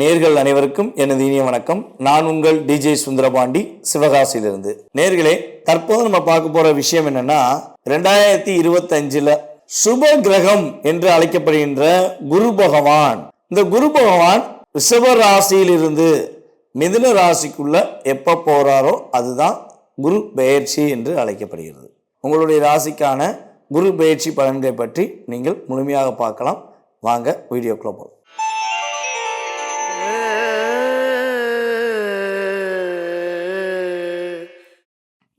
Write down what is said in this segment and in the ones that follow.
நேர்கள் அனைவருக்கும் எனது இனிய வணக்கம். நான் உங்கள் டிஜே சுந்தரபாண்டி சிவகாசியிலிருந்து. நேர்களே தற்போது நம்ம பார்க்க போற விஷயம் என்னன்னா ரெண்டாயிரத்தி இருபத்தஞ்சுல சுப கிரகம் என்று அழைக்கப்படுகின்ற குரு பகவான். இந்த குரு பகவான் ரிஷப ராசியிலிருந்து மிதுன ராசிக்குள்ள எப்ப போறாரோ அதுதான் குரு பெயர்ச்சி என்று அழைக்கப்படுகிறது. உங்களுடைய ராசிக்கான குரு பயிற்சி பலன்களை பற்றி நீங்கள் முழுமையாக பார்க்கலாம். வாங்க வீடியோக்குள்ள போகலாம்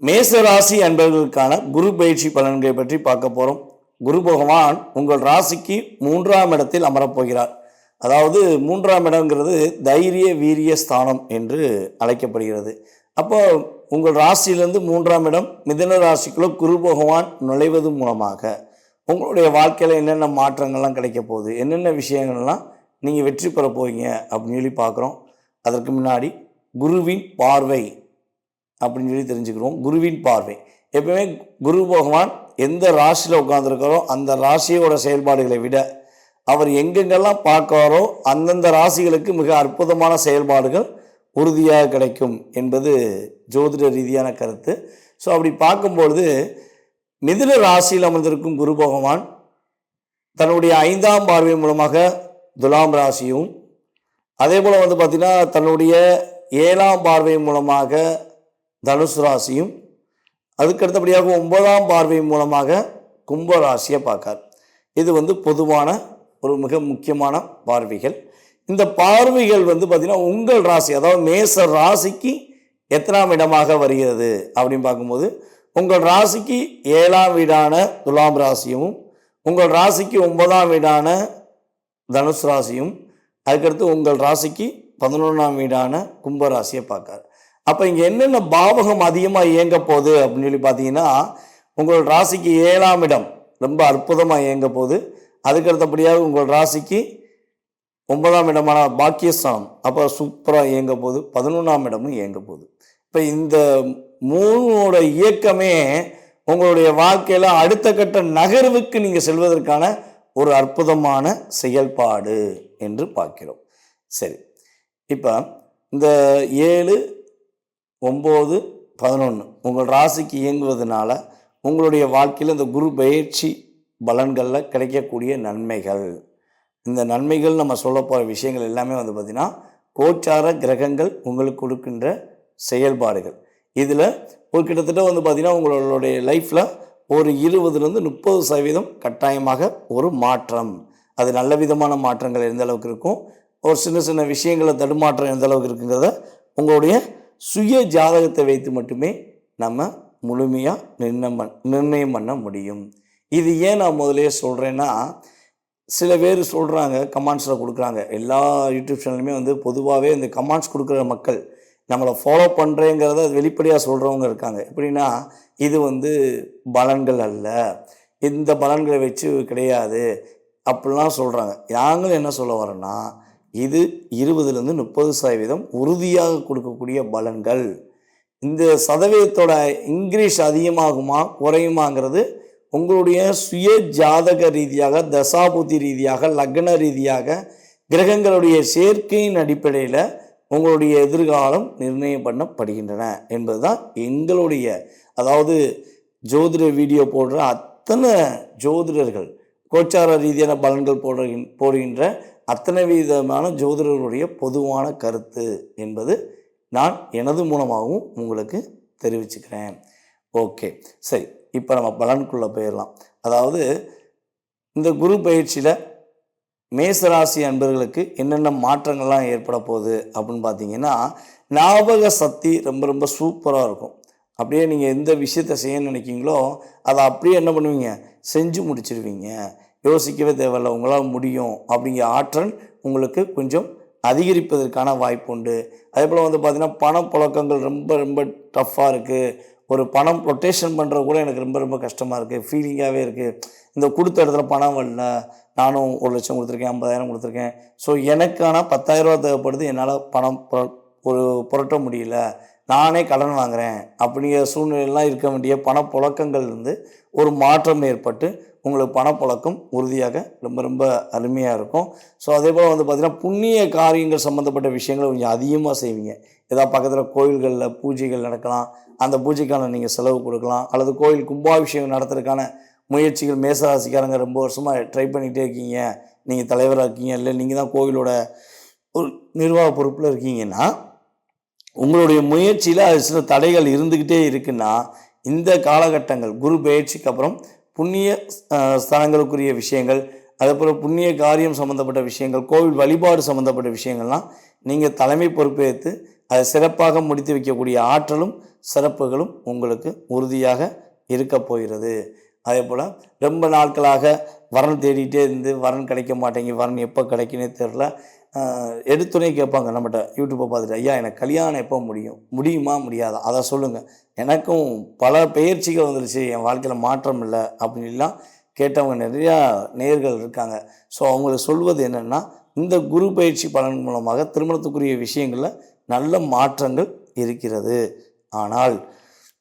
மேச ராசி அன்பர்களுக்கான குரு பயிற்சி பலன்களை பற்றி பார்க்க போகிறோம் குரு பகவான் உங்கள் ராசிக்கு மூன்றாம் இடத்தில் அமரப்போகிறார். அதாவது மூன்றாம் இடங்கிறது தைரிய வீரிய ஸ்தானம் என்று அழைக்கப்படுகிறது. அப்போ உங்கள் ராசியிலிருந்து மூன்றாம் இடம் மிதன ராசிக்குள்ளே குரு பகவான் நுழைவது மூலமாக உங்களுடைய வாழ்க்கையில் என்னென்ன மாற்றங்கள்லாம் கிடைக்க போகுது? என்னென்ன விஷயங்கள்லாம் நீங்கள் வெற்றி பெற போவீங்க அப்படின்னு சொல்லி பார்க்குறோம். அதற்கு முன்னாடி குருவின் பார்வை அப்படின்னு சொல்லி தெரிஞ்சுக்கிறோம். குருவின் பார்வை. எப்பவுமே குரு பகவான் எந்த ராசியில் உட்காந்துருக்காரோ அந்த ராசியோட செயல்பாடுகளை விட அவர் எங்கெங்கெல்லாம் பார்க்காரோ அந்தந்த ராசிகளுக்கு மிக அற்புதமான செயல்பாடுகள் உறுதியாக கிடைக்கும் என்பது ஜோதிட ரீதியான கருத்து. ஸோ அப்படி பார்க்கும்பொழுது மிதுன ராசியில் அமர்ந்திருக்கும் குரு பகவான் தன்னுடைய ஐந்தாம் பார்வை மூலமாக துலாம் ராசியும் அதே போல் வந்து பார்த்திங்கன்னா தன்னுடைய ஏழாம் பார்வை மூலமாக தனுசு ராசியும் அதுக்கு அடுத்தபடியாக ஒன்பதாம் பார்வை மூலமாக கும்ப ராசியை பார்க்கார். இது வந்து பொதுவான ஒரு மிக முக்கியமான பார்வைகள். இந்த பார்வைகள் வந்து பார்த்திங்கன்னா உங்கள் ராசி அதாவது மேச ராசிக்கு எத்தனாம் இடமாக வருகிறது அப்படின்னு பார்க்கும்போது உங்கள் ராசிக்கு ஏழாம் வீடான துலாம் ராசியும் உங்கள் ராசிக்கு ஒன்பதாம் வீடான தனுசு ராசியும் அதுக்கடுத்து உங்கள் ராசிக்கு பதினொன்றாம் வீடான கும்ப ராசியை பார்க்காரு. அப்போ இங்கே என்னென்ன பாவகம் அதிகமாக இயங்க போகுது அப்படின்னு சொல்லி பார்த்தீங்கன்னா உங்கள் ராசிக்கு ஏழாம் இடம் ரொம்ப அற்புதமாக இயங்க போகுது. அதுக்கு அடுத்தபடியாக உங்கள் ராசிக்கு ஒன்பதாம் இடமான பாக்கியஸ்தானம். அப்போ சூப்பராக இயங்க போகுது. பதினொன்றாம் இடமும் இயங்க போகுது. இப்போ இந்த மூணோட இயக்கமே உங்களுடைய வாழ்க்கையில் அடுத்த கட்ட நகர்வுக்கு நீங்கள் செல்வதற்கான ஒரு அற்புதமான செயல்பாடு என்று பார்க்கிறோம். சரி. இப்போ இந்த ஏழு ஒம்பது பதினொன்று உங்கள் ராசிக்கு இயங்குவதனால உங்களுடைய வாழ்க்கையில் இந்த குரு பயிற்சி பலன்களில் கிடைக்கக்கூடிய நன்மைகள். இந்த நன்மைகள் நம்ம சொல்ல போகிற விஷயங்கள் எல்லாமே வந்து பார்த்திங்கன்னா கோச்சார கிரகங்கள் உங்களுக்கு கொடுக்கின்ற செயல்பாடுகள். இதில் ஒரு கிட்டத்தட்ட வந்து பார்த்திங்கன்னா உங்களுடைய லைஃப்பில் ஒரு இருபதுலேருந்து முப்பது சதவீதம் கட்டாயமாக ஒரு மாற்றம். அது நல்ல விதமான மாற்றங்கள் எந்த அளவுக்கு இருக்கும்? ஒரு சின்ன சின்ன விஷயங்களை தடுமாற்றம் எந்த அளவுக்கு இருக்குங்கிறத உங்களுடைய சுய ஜாதகத்தை வைத்து மட்டுமே நம்ம முழுமையாக நிர்ணயம் நிர்ணயம் பண்ண முடியும். இது ஏன் நான் முதலே சொல்கிறேன்னா சில பேர் சொல்கிறாங்க கமெண்ட்ஸில் கொடுக்குறாங்க. எல்லா யூடியூப் சேனலுமே வந்து பொதுவாகவே இந்த கமெண்ட்ஸ் கொடுக்குற மக்கள் நம்மளை ஃபாலோ பண்ணுறேங்கிறத வெளிப்படையாக சொல்கிறவங்க இருக்காங்க. எப்படின்னா இது வந்து பலன்கள் அல்ல. இந்த பலன்களை வச்சு கிடையாது. அப்படிலாம் சொல்கிறாங்க நாங்களும் என்ன சொல்ல வரோன்னா இது இருபதுலேருந்து முப்பது சதவீதம் உறுதியாக கொடுக்கக்கூடிய பலன்கள். இந்த சதவீதத்தோட இங்கிலீஷ் அதிகமாகுமா குறையுமாங்கிறது உங்களுடைய சுய ஜாதக ரீதியாக தசாபுத்தி ரீதியாக லக்ன ரீதியாக கிரகங்களுடைய சேர்க்கையின் அடிப்படையில் உங்களுடைய எதிர்காலம் நிர்ணயம் பண்ணப்படுகின்றன என்பதுதான் எங்களுடைய அதாவது ஜோதிட வீடியோ போடுற அத்தனை ஜோதிடர்கள் கோச்சார ரீதியான பலன்கள் போடுகின் போடுகின்ற அத்தனை விதமான ஜோதிடர்களுடைய பொதுவான கருத்து என்பது நான் எனது மூலமாகவும் உங்களுக்கு தெரிவிச்சுக்கிறேன். ஓகே. சரி இப்போ நம்ம பலனுக்குள்ளே போயிடலாம். அதாவது இந்த குரு பயிற்சியில் மேசராசி அன்பர்களுக்கு என்னென்ன மாற்றங்கள்லாம் ஏற்பட போகுது அப்படின்னு பார்த்தீங்கன்னா ஞாபக சக்தி ரொம்ப ரொம்ப சூப்பராக இருக்கும். அப்படியே நீங்கள் எந்த விஷயத்தை செய்ய நினைக்கிங்களோ அதை அப்படியே என்ன பண்ணுவீங்க? செஞ்சு முடிச்சிருவீங்க. யோசிக்கவே தேவையில்ல உங்களால் முடியும் அப்படிங்கிற ஆற்றல் உங்களுக்கு கொஞ்சம் அதிகரிப்பதற்கான வாய்ப்பு உண்டு. அதே போல் வந்து பார்த்திங்கன்னா பணப்புழக்கங்கள் ரொம்ப ரொம்ப டஃப்பாக இருக்குது ஒரு பணம் ரொட்டேஷன் பண்ணுறது கூட எனக்கு ரொம்ப ரொம்ப கஷ்டமாக இருக்குது ஃபீலிங்காகவே இருக்குது இந்த கொடுத்த இடத்துல பணம் வரல நானும் ஒரு லட்சம் கொடுத்துருக்கேன் ஐம்பதாயிரம் கொடுத்துருக்கேன். ஸோ எனக்கான பத்தாயிரரூபா தேவைப்படுது. என்னால் பணம் ஒரு புரட்ட முடியல. நானே கடன் வாங்குகிறேன் அப்படிங்கிற சூழ்நிலையெல்லாம் இருக்க வேண்டிய பணப்புழக்கங்கள் இருந்து ஒரு மாற்றம் ஏற்பட்டு உங்களுக்கு பணப்பழக்கம் உறுதியாக ரொம்ப ரொம்ப அருமையாக இருக்கும். ஸோ அதே போல் வந்து பார்த்திங்கன்னா புண்ணிய காரியங்கள் சம்மந்தப்பட்ட விஷயங்களை கொஞ்சம் அதிகமாக செய்வீங்க. ஏதாவது பக்கத்தில் கோயில்களில் பூஜைகள் நடக்கலாம் அந்த பூஜைக்கான நீங்கள் செலவு கொடுக்கலாம் அல்லது கோயில் கும்பாபிஷேகம் நடத்துறதுக்கான முயற்சிகள் மேசராசிக்காரங்க ரொம்ப வருஷமாக ட்ரை பண்ணிகிட்டே இருக்கீங்க. நீங்கள் தலைவராக இருக்கீங்க இல்லை நீங்கள் தான் கோவிலோட ஒரு நிர்வாக பொறுப்பில் இருக்கீங்கன்னா உங்களுடைய முயற்சியில் அது சில தடைகள் இருந்துக்கிட்டே இருக்குன்னா இந்த காலகட்டங்கள் குரு பயிற்சிக்கு அப்புறம் புண்ணிய ஸ்தலங்களுக்குரிய விஷயங்கள் அதேபோல் புண்ணிய காரியம் சம்மந்தப்பட்ட விஷயங்கள் கோவில் வழிபாடு சம்மந்தப்பட்ட விஷயங்கள்லாம் நீங்கள் தலைமை பொறுப்பேற்று அதை சிறப்பாக முடித்து வைக்கக்கூடிய ஆற்றலும் சிறப்புகளும் உங்களுக்கு உறுதியாக இருக்க போகிறது. அதே போல் ரொம்ப நாட்களாக வரன் தேடிட்டே இருந்து வரன் கிடைக்க மாட்டேங்கி வரன் எப்போ கிடைக்குன்னே தெரில எடுத்துனே கேட்பாங்க நம்மகிட்ட யூடியூப்பை பார்த்துட்டு ஐயா எனக்கு கல்யாணம் எப்போ முடியும்? முடியுமா? முடியாதா? அதை சொல்லுங்கள் எனக்கும் பல பெயர்ச்சிகள் வந்துருச்சு. என் வாழ்க்கையில் மாற்றம் இல்லை அப்படின்லாம் கேட்டவங்க நிறையா நேர்கள் இருக்காங்க. ஸோ அவங்களுக்கு சொல்வது என்னென்னா இந்த குரு பயிற்சி பலன் மூலமாக திருமணத்துக்குரிய விஷயங்களில் நல்ல மாற்றங்கள் இருக்கிறது. ஆனால்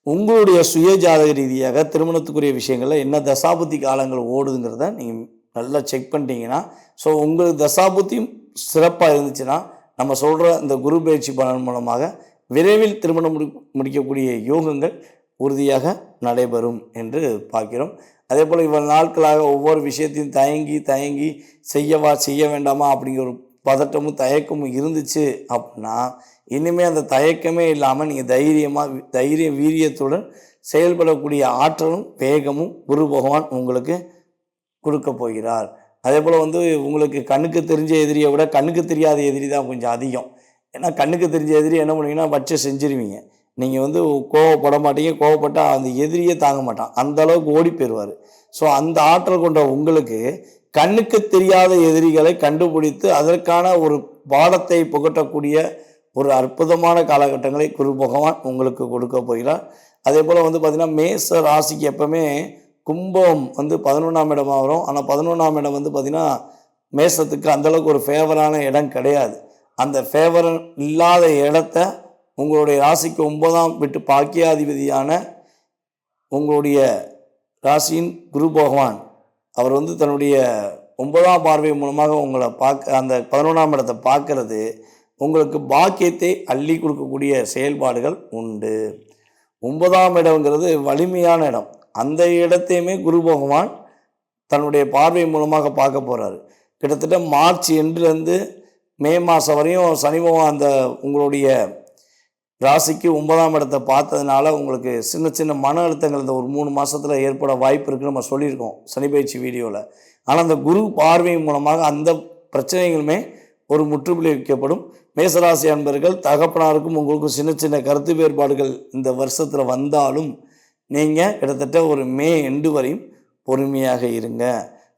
உங்களுடைய சுய ஜாதக ரீதியாக திருமணத்துக்குரிய விஷயங்களில் என்ன தசாபுத்தி காலங்கள் ஓடுதுங்கிறத நீங்கள் நல்லா செக் பண்ணிட்டீங்கன்னா ஸோ உங்கள் தசாபுத்தியும் சிறப்பாக இருந்துச்சுன்னா நம்ம சொல்கிற இந்த குரு பயிற்சி பலன் மூலமாக விரைவில் திருமணம் முடி முடிக்கக்கூடிய யோகங்கள் உறுதியாக நடைபெறும் என்று பார்க்கிறோம். அதே போல் இவ்வளவு நாட்களாக ஒவ்வொரு விஷயத்தையும் தயங்கி தயங்கி செய்யவா செய்ய வேண்டாமா அப்படிங்கிற ஒரு பதட்டமும் தயக்கமும் இருந்துச்சு அப்படின்னா இனிமேல் அந்த தயக்கமே இல்லாமல் நீங்கள் தைரியமாக தைரிய வீரியத்துடன் செயல்படக்கூடிய ஆற்றலும் வேகமும் குரு பகவான் உங்களுக்கு கொடுக்க போகிறார். அதே போல் வந்து உங்களுக்கு கண்ணுக்கு தெரிஞ்ச எதிரியை விட கண்ணுக்கு தெரியாத எதிரி தான் கொஞ்சம் அதிகம். ஏன்னா கண்ணுக்கு தெரிஞ்ச எதிரி என்ன பண்ணுவீங்கன்னா வச்சு செஞ்சிருவீங்க. நீங்கள் வந்து கோவப்பட மாட்டீங்க. கோவப்பட்டால் அந்த எதிரியே தாங்க மாட்டான். அந்த அளவுக்கு ஓடி போயிடுவார் ஸோ அந்த ஆற்றல் கொண்ட உங்களுக்கு கண்ணுக்கு தெரியாத எதிரிகளை கண்டுபிடித்து அதற்கான ஒரு பாடத்தை புகட்டக்கூடிய ஒரு அற்புதமான காலகட்டங்களை குரு பகவான் உங்களுக்கு கொடுக்க போகிறார். அதே போல் வந்து பார்த்திங்கன்னா மேச ராசிக்கு எப்போவுமே கும்பம் வந்து பதினொன்றாம் இடமாக வரும். ஆனால் பதினொன்றாம் இடம் வந்து பார்த்திங்கன்னா மேசத்துக்கு அந்தளவுக்கு ஒரு ஃபேவரான இடம் கிடையாது. அந்த ஃபேவர் இல்லாத இடத்த உங்களுடைய ராசிக்கு ஒன்பதாம் விட்டு பாக்கியாதிபதியான உங்களுடைய ராசியின் குரு பகவான் அவர் வந்து தன்னுடைய ஒன்பதாம் பார்வை மூலமாக உங்களை பார்க்க அந்த பதினொன்றாம் இடத்தை பார்க்கறது. உங்களுக்கு பாக்கியத்தை அள்ளி கொடுக்கக்கூடிய செயல்பாடுகள் உண்டு. ஒன்பதாம் இடம்ங்கிறது வலிமையான இடம். அந்த இடத்தையுமே குரு பகவான் தன்னுடைய பார்வை மூலமாக பார்க்க போகிறாரு கிட்டத்தட்ட மார்ச் எண்டுலேருந்து மே மாதம் வரையும் சனி பகவான் அந்த உங்களுடைய ராசிக்கு ஒன்பதாம் இடத்தை பார்த்ததுனால உங்களுக்கு சின்ன சின்ன மன அழுத்தங்கள் இந்த ஒரு மூணு மாதத்தில் ஏற்பட வாய்ப்பு இருக்குன்னு நம்ம சொல்லியிருக்கோம் சனி பயிற்சி வீடியோவில் ஆனால் அந்த குரு பார்வை மூலமாக அந்த பிரச்சனைகளுமே ஒரு முற்றுப்புள்ளி வைக்கப்படும். மேசராசி அன்பர்கள் தகப்பனாருக்கும் உங்களுக்கும் சின்ன சின்ன கருத்து வேறுபாடுகள் இந்த வருஷத்தில் வந்தாலும் நீங்கள் கிட்டத்தட்ட ஒரு மே எண்டு வரையும் பொறுமையாக இருங்க.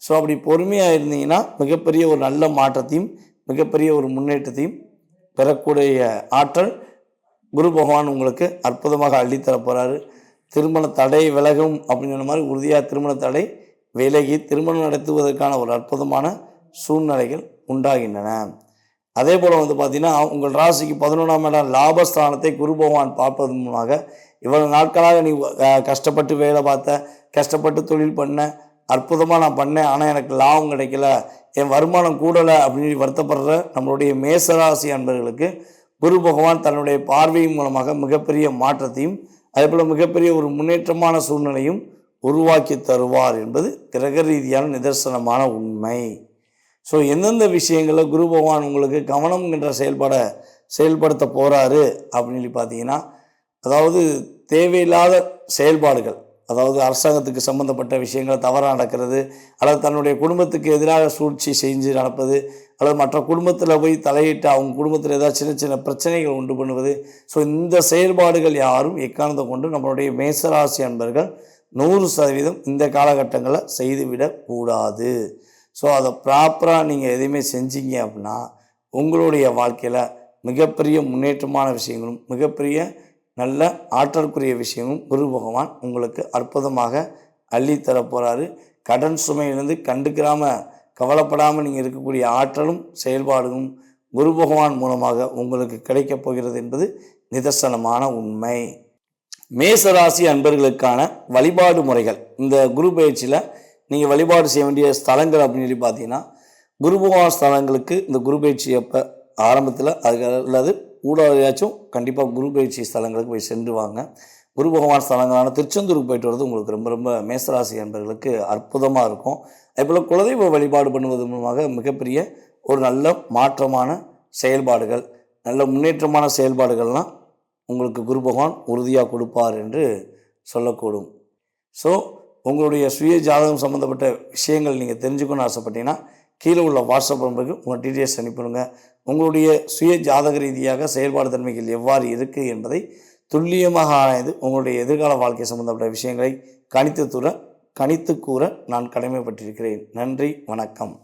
ஸோ அப்படி பொறுமையாக இருந்தீங்கன்னா மிகப்பெரிய ஒரு நல்ல மாற்றத்தையும் மிகப்பெரிய ஒரு முன்னேற்றத்தையும் பெறக்கூடிய ஆற்றல் குரு பகவான் உங்களுக்கு அற்புதமாக அள்ளித்தரப் போகிறாரு திருமண தடை விலகும் அப்படின்னு சொன்ன மாதிரி உறுதியாக திருமண தடை விலகி திருமணம் நடத்துவதற்கான ஒரு அற்புதமான சூழ்நிலைகள் உண்டாகின்றன. அதே போல் வந்து பார்த்திங்கன்னா உங்கள் ராசிக்கு பதினொன்றாம் இடம் லாபஸ்தானத்தை குரு பகவான் பார்ப்பதன் மூலமாக இவ்வளவு நாட்களாக நீ கஷ்டப்பட்டு வேலை பார்த்த கஷ்டப்பட்டு தொழில் பண்ண அற்புதமாக நான் பண்ணேன் ஆனால் எனக்கு லாபம் கிடைக்கல என் வருமானம் கூடலை அப்படின்னு வருத்தப்படுற நம்மளுடைய மேசராசி அன்பர்களுக்கு குரு பகவான் தன்னுடைய பார்வையின் மூலமாக மிகப்பெரிய மாற்றத்தையும் அதேபோல் மிகப்பெரிய ஒரு முன்னேற்றமான சூழ்நிலையும் உருவாக்கி தருவார் என்பது கிரக ரீதியான நிதர்சனமான உண்மை. ஸோ எந்தெந்த விஷயங்களில் குரு பகவான் உங்களுக்கு கவனம்ங்கிற செயல்பாடை செயல்படுத்த போகிறாரு அப்படின்னு சொல்லி பார்த்தீங்கன்னா அதாவது தேவையில்லாத செயல்பாடுகள் அதாவது அரசாங்கத்துக்கு சம்மந்தப்பட்ட விஷயங்கள் தவறாக நடக்கிறது அல்லது தன்னுடைய குடும்பத்துக்கு எதிராக சூழ்ச்சி செஞ்சு நடப்பது அல்லது மற்ற குடும்பத்தில் போய் தலையிட்டு அவங்க குடும்பத்தில் ஏதாவது சின்ன சின்ன பிரச்சனைகள் உண்டு பண்ணுவது. ஸோ இந்த செயல்பாடுகள் யாரும் எக்காரணத்தை கொண்டு நம்மளுடைய மேசராசி அன்பர்கள் நூறு சதவீதம் இந்த காலகட்டங்களில் செய்துவிடக்கூடாது ஸோ அதை ப்ராப்பராக நீங்கள் எதையுமே செஞ்சீங்க அப்படின்னா உங்களுடைய வாழ்க்கையில் மிகப்பெரிய முன்னேற்றமான விஷயங்களும் மிகப்பெரிய நல்ல ஆற்றற்குரிய விஷயமும் குரு பகவான் உங்களுக்கு அற்புதமாக அள்ளித்தரப் போகிறாரு கடன் சுமையிலிருந்து கண்டுக்கிறாமல் கவலைப்படாமல் நீங்கள் இருக்கக்கூடிய ஆற்றலும் செயல்பாடும் குரு பகவான் மூலமாக உங்களுக்கு கிடைக்கப் போகிறது என்பது நிதர்சனமான உண்மை. மேசராசி அன்பர்களுக்கான வழிபாடு முறைகள். இந்த குரு பயிற்சியில் நீங்கள் வழிபாடு செய்ய வேண்டிய ஸ்தலங்கள் அப்படின்னு சொல்லி பார்த்தீங்கன்னா குருபகவான் ஸ்தலங்களுக்கு இந்த குரு பயிற்சி அப்போ ஆரம்பத்தில் அது அல்லது ஊடாதையாச்சும் கண்டிப்பாக குரு பயிற்சி ஸ்தலங்களுக்கு போய் சென்று வாங்க குரு பகவான் ஸ்தலங்களான திருச்செந்தூருக்கு போயிட்டு வர்றது உங்களுக்கு ரொம்ப ரொம்ப மேசராசி என்பவர்களுக்கு அற்புதமாக இருக்கும். அதேபோல் குலதெய்வ வழிபாடு பண்ணுவது மூலமாக மிகப்பெரிய ஒரு நல்ல மாற்றமான செயல்பாடுகள் நல்ல முன்னேற்றமான செயல்பாடுகள்லாம் உங்களுக்கு குரு பகவான் உறுதியாக கொடுப்பார் என்று சொல்லக்கூடும். ஸோ உங்களுடைய சுய ஜாதகம் சம்மந்தப்பட்ட விஷயங்கள் நீங்கள் தெரிஞ்சுக்கணும்னு ஆசைப்பட்டீங்கன்னா கீழே உள்ள வாட்ஸ்அப் நம்பருக்கு உங்கள் டீட்டெயில்ஸ் அனுப்பிவிடுங்க. உங்களுடைய சுய ஜாதக ரீதியாக செயல்பாடு தன்மைகள் எவ்வாறு இருக்குது என்பதை துல்லியமாக ஆராய்ந்து உங்களுடைய எதிர்கால வாழ்க்கை சம்பந்தப்பட்ட விஷயங்களை கணித்து தூர கணித்து கூற நான் கடமைப்பட்டிருக்கிறேன். நன்றி வணக்கம்.